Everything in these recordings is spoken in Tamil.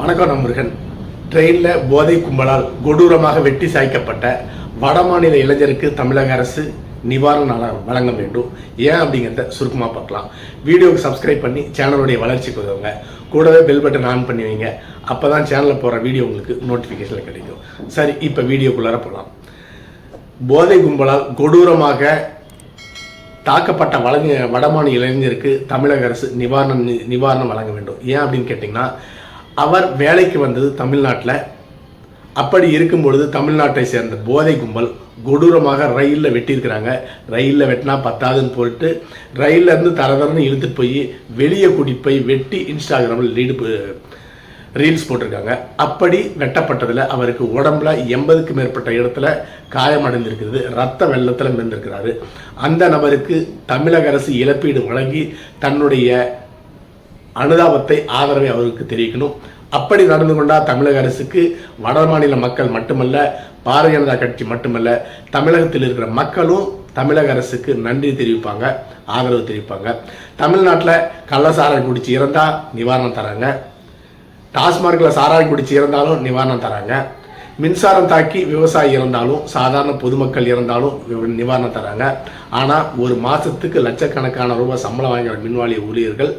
வணக்கம் நம்புகன் ட்ரெயினில் போதை கும்பலால் கொடூரமாக வெட்டி சாய்க்கப்பட்ட வடமாநில இளைஞருக்கு தமிழக அரசு நிவாரணம் வழங்க வேண்டும். ஏன் அப்படிங்கிறத சுருக்கமாக பார்க்கலாம். வீடியோவுக்கு சப்ஸ்கிரைப் பண்ணி சேனலுடைய வளர்ச்சிக்கு உதவுங்க. கூடவே பெல் பட்டன் ஆன் பண்ணி வைங்க. அப்போ தான் சேனலில் போகிற வீடியோ உங்களுக்கு நோட்டிஃபிகேஷனில் கிடைக்கும். சரி இப்போ வீடியோக்குள்ளார போகலாம் போதை கும்பலால் கொடூரமாக தாக்கப்பட்ட வழங்க வடமாநில இளைஞருக்கு தமிழக அரசு நிவாரணம் நிவாரணம் வழங்க வேண்டும். ஏன் அப்படின்னு கேட்டிங்கன்னா அவர் வேலைக்கு வந்தது தமிழ்நாட்டில். அப்படி இருக்கும் பொழுது தமிழ்நாட்டை சேர்ந்த போதை கும்பல் கொடூரமாக ரயிலில் வெட்டியிருக்கிறாங்க. ரயிலில் வெட்டினா பத்தாதுன்னு போட்டு ரயிலேருந்து தரதரன்னு இழுத்துட்டு போய் வெளியே கூட்டிட்டு போய் வெட்டி இன்ஸ்டாகிராமில் லீடு ரீல்ஸ் போட்டிருக்காங்க. அப்படி வெட்டப்பட்டதில் அவருக்கு உடம்புல எண்பதுக்கு மேற்பட்ட இடத்துல காயமடைந்திருக்கிறது ரத்த வெள்ளத்தில் மிதந்திருக்கிறாரு. அந்த நபருக்கு தமிழக அரசு இழப்பீடு வழங்கி தன்னுடைய அனுதாபத்தை ஆதரவை அவருக்கு தெரிவிக்கணும். அப்படி நடந்து கொண்டால் தமிழக அரசுக்கு வட மாநில மக்கள் மட்டுமல்ல பாரதிய ஜனதா கட்சி மட்டுமல்ல தமிழகத்தில் இருக்கிற மக்களும் தமிழக அரசுக்கு நன்றி தெரிவிப்பாங்க ஆதரவு தெரிவிப்பாங்க. தமிழ்நாட்டில் கள்ளசாரம் குடிச்சு இறந்தால் நிவாரணம் தராங்க. டாஸ்மார்க்கில் சாராயம் குடிச்சு இறந்தாலும் நிவாரணம் தராங்க. மின்சாரம் தாக்கி விவசாயி இறந்தாலும் சாதாரண பொதுமக்கள் இறந்தாலும் நிவாரணம் தராங்க. ஆனால் ஒரு மாதத்துக்கு லட்சக்கணக்கான ரூபாய் சம்பளம் வாங்குகிற மின்வாரிய ஊழியர்கள்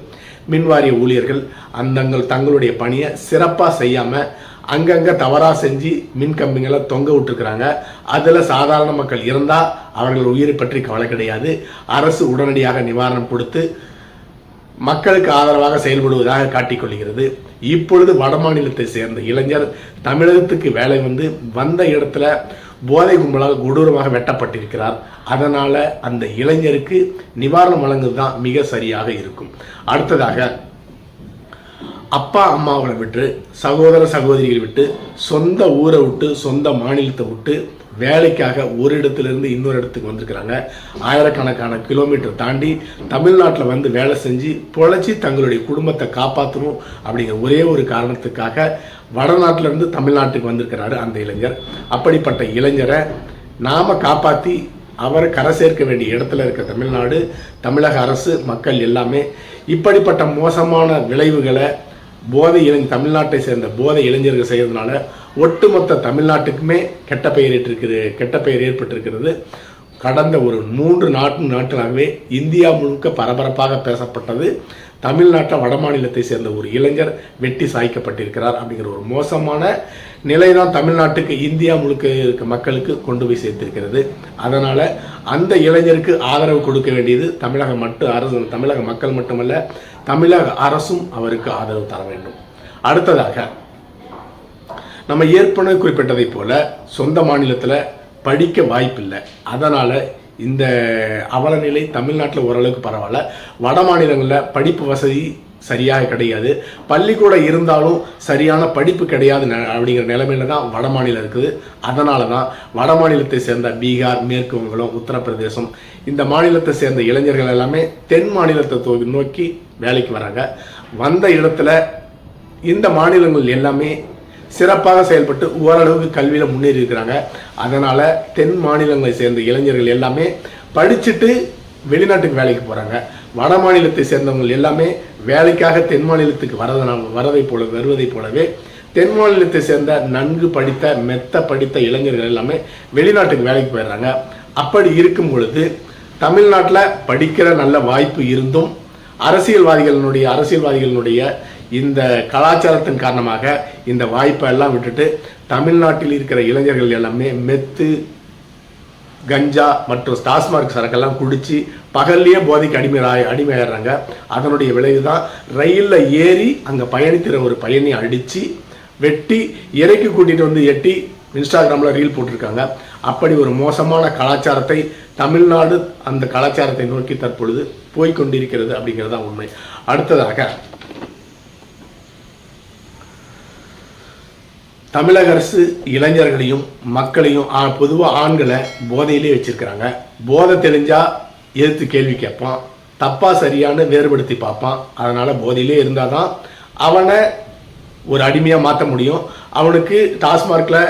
மின்வாரிய ஊழியர்கள் அந்தங்கள் தங்களுடைய பணியை சிறப்பாக செய்யாமல் அங்கங்கே தவறாக செஞ்சு மின் கம்பிங்களை தொங்க விட்டுருக்குறாங்க. அதில் சாதாரண மக்கள் இருந்தால் அவர்கள் உயிரை பற்றி கவலை கிடையாது. அரசு உடனடியாக நிவாரணம் கொடுத்து மக்களுக்கு ஆதரவாக செயல்படுவதாக காட்டிக்கொள்கிறது இப்பொழுது வடமாநிலத்தை சேர்ந்த இளைஞர் தமிழகத்துக்கு வேலை வந்து வந்த இடத்துல போதை கும்பலால் கொடூரமாக வெட்டப்பட்டிருக்கிறார். அதனால் அந்த இளைஞருக்கு நிவாரணம் வழங்குவது தான் மிக சரியாக இருக்கும். அடுத்ததாக அப்பா அம்மாவை விட்டு சகோதர சகோதரிகளை விட்டு சொந்த ஊரை விட்டு சொந்த மாநிலத்தை விட்டு வேலைக்காக ஒரு இடத்துலேருந்து இன்னொரு இடத்துக்கு வந்திருக்கிறாங்க. ஆயிரக்கணக்கான கிலோமீட்டர் தாண்டி தமிழ்நாட்டில் வந்து வேலை செஞ்சு பொழைச்சி தங்களுடைய குடும்பத்தை காப்பாற்றணும் அப்படிங்கிற ஒரே ஒரு காரணத்துக்காக வடநாட்டிலேருந்து தமிழ்நாட்டுக்கு வந்திருக்கிறாரு அந்த இளைஞர். அப்படிப்பட்ட இளைஞரை நாம் காப்பாற்றி அவரை கரை சேர்க்க வேண்டிய இடத்துல இருக்க தமிழ்நாடு தமிழக அரசு மக்கள் எல்லாமே இப்படிப்பட்ட மோசமான விளைவுகளை போதை இளைஞ தமிழ்நாட்டை சேர்ந்த போதை இளைஞர்கள் செய்கிறதுனால ஒட்டுமொத்த தமிழ்நாட்டுக்குமே கெட்ட பெயர் ஏற்றிருக்கிறது கெட்ட பெயர் ஏற்பட்டிருக்கிறது. கடந்த ஒரு மூன்று நாட்டு நாட்களாகவே இந்தியா முழுக்க பரபரப்பாக பேசப்பட்டது. தமிழ்நாட்டில் வடமாநிலத்தை சேர்ந்த ஒரு இளைஞர் வெட்டி சாய்க்கப்பட்டிருக்கிறார் அப்படிங்கிற ஒரு மோசமான நிலை தான் தமிழ்நாட்டுக்கு இந்தியா முழுக்க இருக்க மக்களுக்கு கொண்டு போய் சேர்த்திருக்கிறது. அதனால் அந்த இளைஞருக்கு ஆதரவு கொடுக்க வேண்டியது தமிழக மட்டும் அரசு தமிழக மக்கள் மட்டுமல்ல தமிழக அரசும் அவருக்கு ஆதரவு தர வேண்டும். அடுத்ததாக நம்ம ஏற்கனவே குறிப்பிட்டதைப் போல சொந்த மாநிலத்தில் படிக்க வாய்ப்பில்லை. அதனால் இந்த அவலநிலை தமிழ்நாட்டில் ஓரளவுக்கு பரவாயில்ல. வட மாநிலங்களில் படிப்பு வசதி சரியாக கிடையாது. பள்ளிக்கூடம் இருந்தாலும் சரியான படிப்பு கிடையாது அப்படிங்கிற நிலைமையில தான் வட மாநிலம் இருக்குது. அதனால தான் வட மாநிலத்தை சேர்ந்த பீகார் மேற்கு வங்கம் உத்தரப்பிரதேசம் இந்த மாநிலத்தை சேர்ந்த இளைஞர்கள் எல்லாமே தென் மாநிலத்தை நோக்கி வேலைக்கு வராங்க. வந்த இடத்துல இந்த மாநிலங்கள் எல்லாமே சிறப்பாக செயல்பட்டு ஓரளவுக்கு கல்வியில் முன்னேறி இருக்கிறாங்க. அதனால் தென் மாநிலங்களை சேர்ந்த இளைஞர்கள் எல்லாமே படிச்சுட்டு வெளிநாட்டுக்கு வேலைக்கு போகிறாங்க வட மாநிலத்தை சேர்ந்தவங்க எல்லாமே வேலைக்காக தென் மாநிலத்துக்கு வரதனால் வரதை போல வருவதைப் போலவே தென் மாநிலத்தை சேர்ந்த நன்கு படித்த மெத்த படித்த இளைஞர்கள் எல்லாமே வெளிநாட்டுக்கு வேலைக்கு போயிடுறாங்க. அப்படி இருக்கும் பொழுது தமிழ்நாட்டில் படிக்கிற நல்ல வாய்ப்பு இருந்தும் அரசியல்வாதிகளினுடைய அரசியல்வாதிகளினுடைய இந்த கலாச்சாரத்தின் காரணமாக இந்த வாய்ப்பை எல்லாம் விட்டுட்டு தமிழ்நாட்டில் இருக்கிற இளைஞர்கள் எல்லாமே மெத்து கஞ்சா மற்றும் டாஸ்மார்க் சரக்கெல்லாம் குடிச்சு பகல்லையே போதைக்கு அடிமையாய் அடிமையாடுறாங்க அதனுடைய விளைவு தான் ரயிலில் ஏறி அங்கே பயணிக்கிற ஒரு பயணி அடித்து வெட்டி இறக்கி கூட்டிகிட்டு வந்து எட்டி இன்ஸ்டாகிராமில் ரீல் போட்டிருக்காங்க. அப்படி ஒரு மோசமான கலாச்சாரத்தை தமிழ்நாடு அந்த கலாச்சாரத்தை நோக்கி தற்பொழுது போய்க்கொண்டிருக்கிறது அப்படிங்கிறது தான் உண்மை. அடுத்ததாக தமிழக அரசு இளைஞர்களையும் மக்களையும் பொதுவாக ஆண்களை போதையிலே வச்சிருக்கிறாங்க. போதை தெரிஞ்சா எதிர்த்து கேள்வி கேட்பான். தப்பா சரியான வேறுபடுத்தி பார்ப்பான். அதனால போதையிலே இருந்தால் தான் அவனை ஒரு அடிமையாக மாற்ற முடியும். அவனுக்கு டாஸ்மார்க்கில்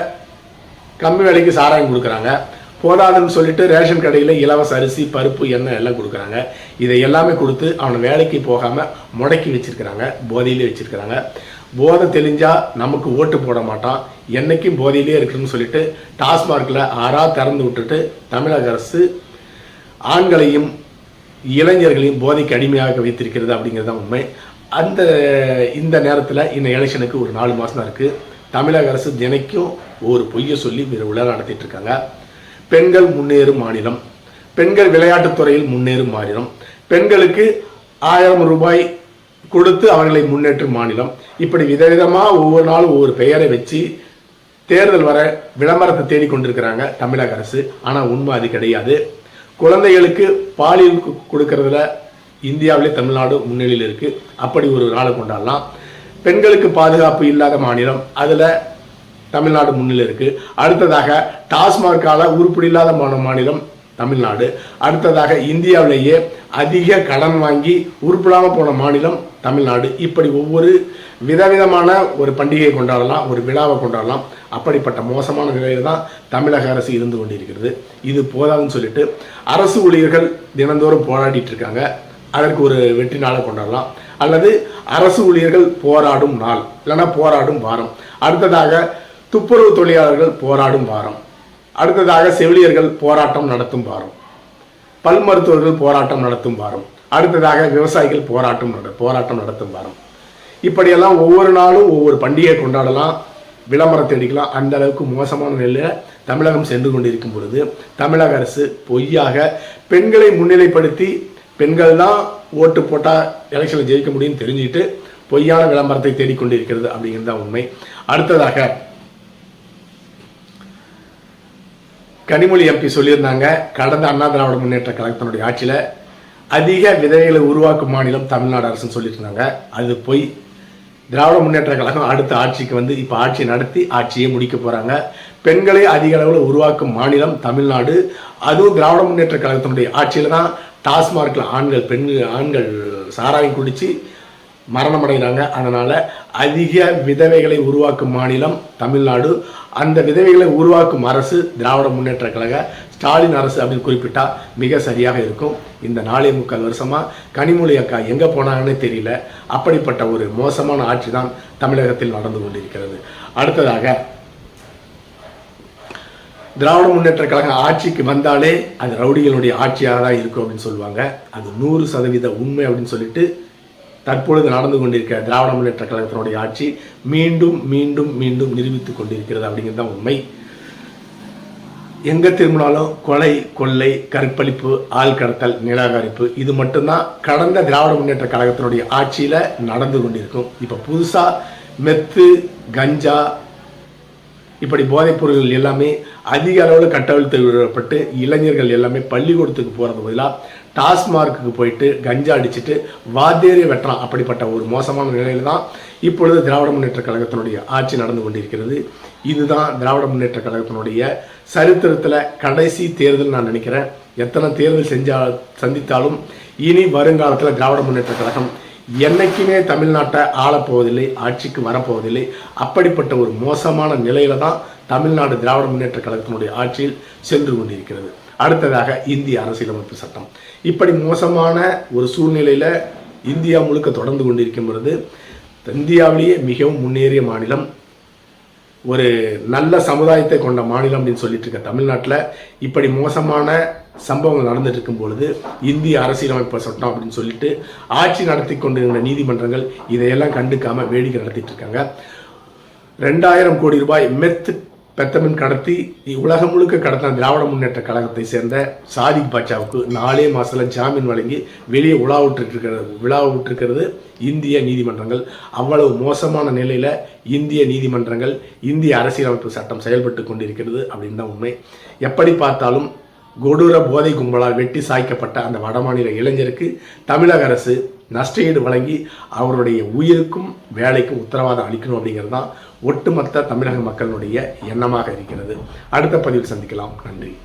கம்மி விலைக்கு சாராயம் கொடுக்குறாங்க. போதாதுன்னு சொல்லிட்டு ரேஷன் கடையில் இலவச அரிசி பருப்பு எண்ணெய் எல்லாம் கொடுக்குறாங்க. இதை எல்லாமே கொடுத்து அவனை வேலைக்கு போகாமல் முடக்கி வச்சிருக்கிறாங்க. போதையிலே வச்சிருக்கிறாங்க. போதை தெளிஞ்சா நமக்கு ஓட்டு போட மாட்டான். என்னைக்கும் போதையிலே இருக்குன்னு சொல்லிட்டு டாஸ்மார்க்கில் ஆறா திறந்து விட்டுட்டு தமிழக அரசு ஆண்களையும் இளைஞர்களையும் போதைக்கு அடிமையாக வைத்திருக்கிறது அப்படிங்கிறது தான் உண்மை. அந்த இந்த நேரத்தில் இந்த எலெக்ஷனுக்கு ஒரு நாலு மாதம் தான் இருக்குது தமிழக அரசு தினைக்கும் ஒரு பொய்யை சொல்லி வேறு உலக நடத்திட்டு இருக்காங்க. பெண்கள் முன்னேறும் மாநிலம். பெண்கள் விளையாட்டுத்துறையில் முன்னேறும் மாநிலம். பெண்களுக்கு ஆயிரம் ரூபாய் கொடுத்து அவர்களை முன்னேற்றும் மாநிலம். இப்படி விதவிதமாக ஒவ்வொரு நாளும் ஒவ்வொரு பெயரை வச்சு தேர்தல் வர விளம்பரத்தை தேடிக்கொண்டிருக்கிறாங்க தமிழக அரசு. ஆனால் உண்மை அது கிடையாது. குழந்தைகளுக்கு பாலியல் கொடுக்கறதுல இந்தியாவிலே தமிழ்நாடு முன்னிலையில் இருக்கு. அப்படி ஒரு நாளை கொண்டாடலாம். பெண்களுக்கு பாதுகாப்பு இல்லாத மாநிலம். அதில் தமிழ்நாடு முன்னிலை இருக்கு. அடுத்ததாக டாஸ்மார்க்கால உருப்படி இல்லாத மாநிலம் தமிழ்நாடு. அடுத்ததாக இந்தியாவிலேயே அதிக கடன் வாங்கி உருப்பிடாமல் போன மாநிலம் தமிழ்நாடு. இப்படி ஒவ்வொரு விதவிதமான ஒரு பண்டிகையை கொண்டாடலாம் ஒரு விழாவை கொண்டாடலாம். அப்படிப்பட்ட மோசமான நிலையில் தான் தமிழக அரசு இருந்து கொண்டிருக்கிறது. இது போதாதுன்னு சொல்லிட்டு அரசு ஊழியர்கள் தினந்தோறும் போராடிட்டு இருக்காங்க. அதற்கு ஒரு வெற்றி நாளை கொண்டாடலாம். அல்லது அரசு ஊழியர்கள் போராடும் நாள் இல்லைன்னா போராடும் வாரம். அடுத்ததாக துப்புரவு தொழிலாளர்கள் போராடும் வாரம். அடுத்ததாக செவிலியர்கள் போராட்டம் நடத்தும் வாரம். பல் மருத்துவர்கள் போராட்டம் நடத்தும் வாரம். அடுத்ததாக விவசாயிகள் போராட்டம் நட போராட்டம் நடத்தும் வாரம். இப்படியெல்லாம் ஒவ்வொரு நாளும் ஒவ்வொரு பண்டிகையை கொண்டாடலாம். விளம்பரத்தை அடிக்கலாம் அந்த அளவுக்கு மோசமான நிலையில் தமிழகம் சென்று கொண்டிருக்கும் பொழுது தமிழக அரசு பொய்யாக பெண்களை முன்னிலைப்படுத்தி பெண்கள் தான் ஓட்டு போட்டால் எலெக்ஷனில் ஜெயிக்க முடியும்னு தெரிஞ்சுக்கிட்டு பொய்யான விளம்பரத்தை தேடிக்கொண்டிருக்கிறது அப்படிங்கிறது தான் உண்மை. அடுத்ததாக கனிமொழி எம்பி சொல்லியிருந்தாங்க கடந்த அண்ணா திராவிட முன்னேற்ற கழகத்தினுடைய ஆட்சியில் அதிக விதைகளை உருவாக்கும் மாநிலம் தமிழ்நாடு அரசுன்னு சொல்லிட்டு இருந்தாங்க. அது போய் திராவிட முன்னேற்ற கழகம் அடுத்த ஆட்சிக்கு வந்து இப்போ ஆட்சி நடத்தி ஆட்சியை முடிக்க போகிறாங்க பெண்களை அதிக அளவில் உருவாக்கும் மாநிலம் தமிழ்நாடு. அதுவும் திராவிட முன்னேற்ற கழகத்தினுடைய ஆட்சியில் தான் டாஸ்மார்க்கில் ஆண்கள் பெண்கள் ஆண்கள் சாராயம் குடித்து மரணம் அடைகிறாங்க அதனால அதிக விதவைகளை உருவாக்கும் மாநிலம் தமிழ்நாடு. அந்த விதவைகளை உருவாக்கும் அரசு திராவிட முன்னேற்ற கழக ஸ்டாலின் அரசு அப்படின்னு குறிப்பிட்டால் மிக சரியாக இருக்கும். இந்த நாளை முக்கால் வருஷமா கனிமொழி அக்கா எங்கே போனாங்கன்னே தெரியல. அப்படிப்பட்ட ஒரு மோசமான ஆட்சி தான் தமிழகத்தில் நடந்து கொண்டிருக்கிறது. அடுத்ததாக திராவிட முன்னேற்ற கழகம் ஆட்சிக்கு வந்தாலே அது ரவுடிகளுடைய ஆட்சியாக தான் இருக்கும் அப்படின்னு சொல்லுவாங்க. அது நூறு சதவீத உண்மை அப்படின்னு சொல்லிட்டு தற்பொழுது நடந்து கொண்டிருக்கிற திராவிட முன்னேற்ற கழகத்தினுடைய ஆட்சி மீண்டும் மீண்டும் மீண்டும் நிரூபித்துக் கொண்டிருக்கிறது அப்படிங்கிறது தான் உண்மை. எங்க திரும்பினாலும் கொலை கொள்ளை கற்பழிப்பு ஆள் கடத்தல் நிராகரிப்பு இது மட்டும்தான் கடந்த திராவிட முன்னேற்ற கழகத்தினுடைய ஆட்சியில நடந்து கொண்டிருக்கும். இப்ப புதுசா மெத்து கஞ்சா இப்படி போதைப் பொருள்கள் எல்லாமே அதிக அளவில் கட்டவிழ்த்து விடப்பட்டு இளைஞர்கள் எல்லாமே பள்ளிக்கூடத்துக்கு போகிறது பதிலாக டாஸ்மார்க்குக்கு போயிட்டு கஞ்சா அடிச்சுட்டு வாத்தேரிய வெட்டுறான். அப்படிப்பட்ட ஒரு மோசமான நிலையில தான் இப்பொழுது திராவிட முன்னேற்ற கழகத்தினுடைய ஆட்சி நடந்து கொண்டிருக்கிறது. இதுதான் திராவிட முன்னேற்ற கழகத்தினுடைய சரித்திரத்தில் கடைசி தேர்தல் நான் நினைக்கிறேன். எத்தனை தேர்தல் செஞ்சா சந்தித்தாலும் இனி வருங்காலத்தில் திராவிட முன்னேற்ற கழகம் என்னைக்குமே தமிழ்நாட்டை ஆளப்போவதில்லை ஆட்சிக்கு வரப்போவதில்லை. அப்படிப்பட்ட ஒரு மோசமான நிலையில தான் தமிழ்நாடு திராவிட முன்னேற்ற கழகத்தினுடைய ஆட்சியில் சென்று கொண்டிருக்கிறது. அடுத்ததாக இந்திய அரசியலமைப்பு சட்டம். இப்படி மோசமான ஒரு சூழ்நிலையில் இந்தியா முழுக்க தொடர்ந்து கொண்டிருக்கும் பொழுது இந்தியாவிலேயே மிகவும் முன்னேறிய மாநிலம் ஒரு நல்ல சமுதாயத்தை கொண்ட மாநிலம் அப்படின்னு சொல்லிட்டு இருக்க தமிழ்நாட்டில் இப்படி மோசமான சம்பவங்கள் நடந்துட்டு இருக்கும் பொழுது இந்திய அரசியலமைப்பு சட்டம் அப்படின்னு சொல்லிட்டு ஆட்சி நடத்தி கொண்டிருந்த நீதிமன்றங்கள் இதையெல்லாம் கண்டுக்காம வேடிக்கை நடத்திட்டு இருக்காங்க. ரெண்டாயிரம் கோடி ரூபாய் மெத்து பெத்தமின் கடத்தி உலகம் முழுக்க கடத்தின திராவிட முன்னேற்ற கழகத்தை சேர்ந்த சாதிக் பாட்சாவுக்கு நாலே மாதத்தில் ஜாமீன் வழங்கி வெளியே உலாவிட்டுருக்கிறது விழாவிட்டிருக்கிறது இந்திய நீதிமன்றங்கள். அவ்வளவு மோசமான நிலையில் இந்திய நீதிமன்றங்கள் இந்திய அரசியலமைப்பு சட்டம் செயல்பட்டு கொண்டிருக்கிறது அப்படின்னு தான் உண்மை. எப்படி பார்த்தாலும் கொடூர போதை கும்பலால் வெட்டி சாய்க்கப்பட்ட அந்த வடமாநில இளைஞருக்கு தமிழக அரசு நஷ்டஈடு வழங்கி அவருடைய உயிருக்கும் வேலைக்கும் உத்தரவாதம் அளிக்கணும் அப்படிங்கிறது தான் ஒட்டுமொத்த தமிழக மக்களுடைய எண்ணமாக இருக்கிறது. அடுத்த பதிவில் சந்திக்கலாம். நன்றி.